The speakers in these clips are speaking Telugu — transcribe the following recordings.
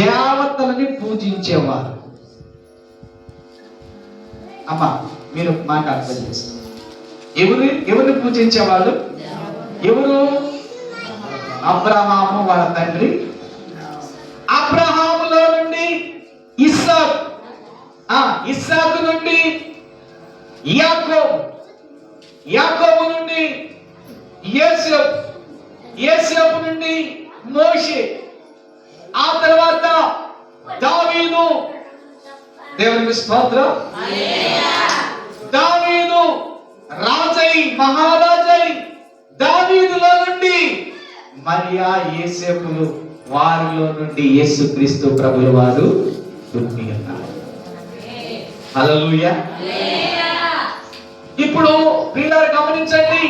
దేవతలని పూజించేవారు. అమ్మా మీరు మాట అర్థం చేస్తారు ఎవరు ఎవరిని పూజించేవాళ్ళు? ఎవరు? అబ్రహాము వాళ్ళ తండ్రి. అబ్రహాములో నుండి ఇస్సాక్. ఆ ఇస్సాకు నుండి యాకోబు. యాకోబు నుండి యేసేపు. యేసేపు నుండి మోషే. ఆ తర్వాత దావీదు. దేవునికి స్తోత్ర. దావీదు రాజై మహారాజై దావీదులో నుండి మరియా యేసేపులు వారిలో నుండి యేసుక్రీస్తు ప్రభుల వారు పుట్టి ఇప్పుడు పిల్లలు గమనించండి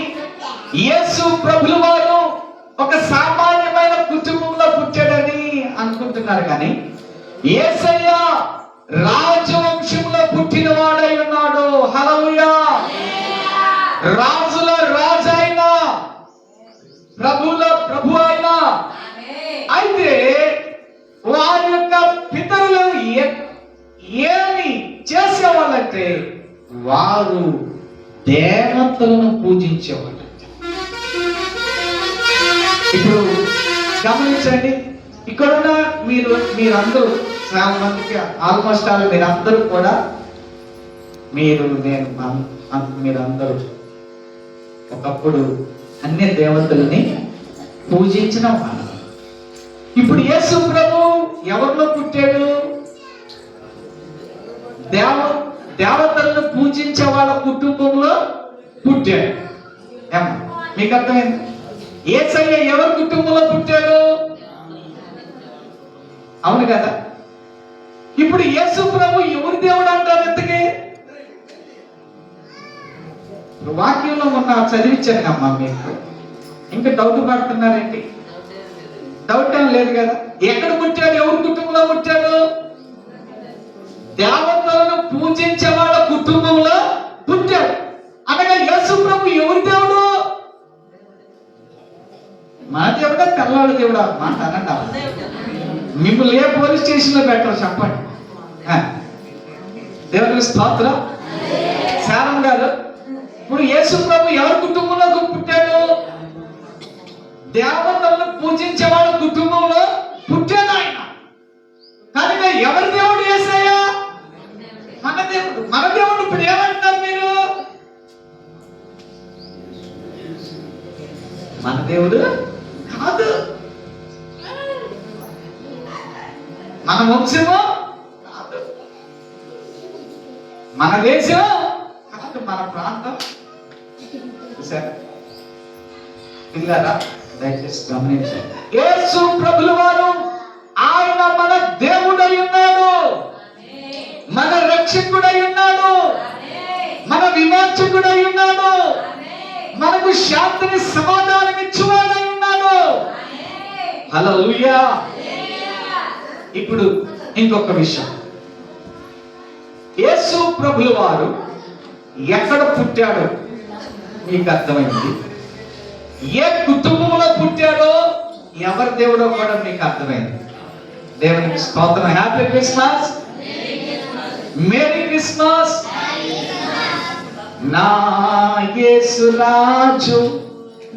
యేసు ప్రభులు వారు ఒక సామాన్య అంటున్నారు కానీ ఏసయ్య రాజవంశంలో పుట్టిన వాడై ఉన్నాడు. హలలుయా రాజుల రాజు ప్రభుల ప్రభు అయిన. అయితే వారి యొక్క పితరులు ఏమి చేసేవాళ్ళంటే వారు దేవతలను పూజించేవాళ్ళు ఇప్పుడు గమనించండి. ఇక్కడున్న మీరు మీరందరూ చాలా మందికి ఆల్మోస్ట్ ఆల్ మీరందరూ కూడా మీరు నేను మీరందరూ ఒకప్పుడు అన్ని దేవతల్ని పూజించిన వాళ్ళు. ఇప్పుడు యేసు ప్రభు ఎవరిలో పుట్టాడు? దేవ దేవతలను పూజించే వాళ్ళ కుటుంబంలో పుట్టాడు. మీకు అర్థమైంది? ఏసయ్య ఎవరి కుటుంబంలో పుట్టాడు? అవును కదా? ఇప్పుడు యేసు ప్రభు ఎవరి దేవుడు అంటారు ఇంతకీ? వాక్యంలో ఉన్న చదివించాను అమ్మా మీకు. ఇంకా డౌట్ పడుతున్నారేంటి? డౌట్ ఏం లేదు కదా? ఎక్కడ పుట్టాడు? ఎవరి కుటుంబంలో పుట్టాడు? దేవతలను పూజించే వాళ్ళ కుటుంబంలో పుట్టాడు. అనగా యేసు ప్రభు ఎవరి దేవుడు? మన దేవుడా? తెల్లవాడు దేవుడా? మాట అనండి మిమ్మల్ని ఏ పోలీస్ స్టేషన్లో పెట్టరు చెప్పండి. దేవుని స్తోత్ర. శారం గారు ఇప్పుడు యేసు ప్రభు ఎవరి కుటుంబంలో పుట్టాడు? దేవతలను పూజించే వాళ్ళ కుటుంబంలో పుట్టాడు ఆయన. కనుక ఎవరి దేవుడు ఏసయ్యా? మన దేవుడు. మన దేవుడు ఇప్పుడు ఏమంటారు మీరు? మన దేవుడు కాదు. మన వంశము? కాదు. మన దేశం కాదు మన ప్రాంతం. చూసారా పిల్లరా దయచేసి గమనించండి. యేసు ప్రభుల వారు ఆయన మన దేవుడై ఉన్నాడు. మన రక్షకుడై ఉన్నాడు. మన విమోచకుడై ఉన్నాడు. మనకు శాంతిని సమాధానం ఇచ్చువాడై ఉన్నాడు హల్లెలూయా. ఇప్పుడు ఇంకొక విషయం. యేసు ప్రభుల వారు ఎక్కడ పుట్టాడో మీకు అర్థమైంది. ఏ కుటుంబంలో పుట్టాడో ఎవరి దేవుడో కూడా మీకు అర్థమైంది. దేవునికి స్తోత్రం. హ్యాపీ క్రిస్మస్ మేరీ క్రిస్మస్ నా యేసు రాజు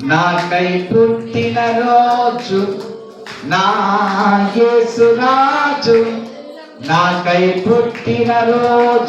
నాకై పుట్టిన రోజు నా యేసు రాజు నాకై పుట్టిన రోజు.